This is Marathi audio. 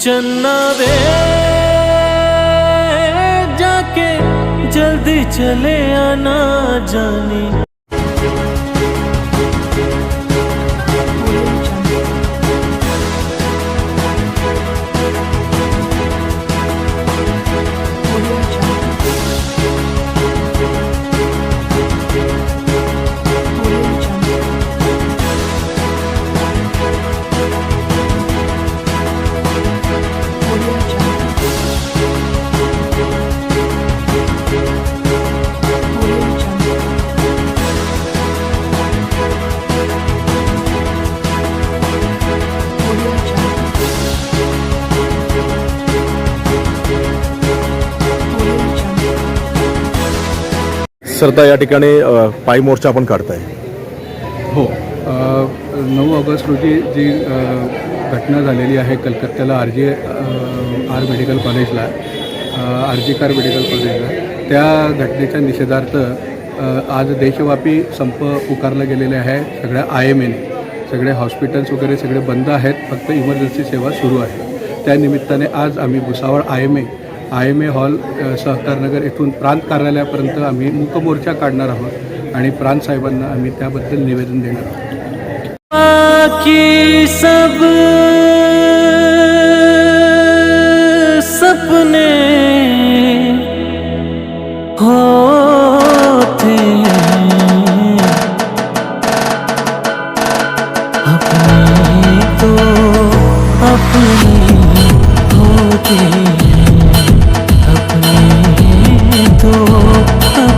ਚੰਨਾ ਵੇ ਜਾ ਕੇ ਜਲਦੀ ਚਲੇ ਆਣਾ ਜਾਨੀ। सरता या ठिकाणी पायी मोर्चा आपण काढताय. हो. नऊ ऑगस्ट रोजी जी घटना झालेली आहे कलकत्त्याला आर जी आर मेडिकल कॉलेजला आर जी कार मेडिकल कॉलेजला त्या घटनेच्या निषेधार्थ आज देशव्यापी संप पुकारला गेलेले आहे. सगळ्या आय एम एने सगळे हॉस्पिटल्स वगैरे सगळे बंद आहेत. फक्त इमर्जन्सी सेवा सुरू आहे. त्यानिमित्ताने आज आम्ही Bhusawal I M A I M A hall Sahakarnagar येथून प्रांत कार्यालयापर्यंत आम्ही मूकमोर्चा काढणार आहोत आणि प्रांत साहेबांना आम्ही त्याबद्दल निवेदन देणार आहोत. सब सपने होते अपने तो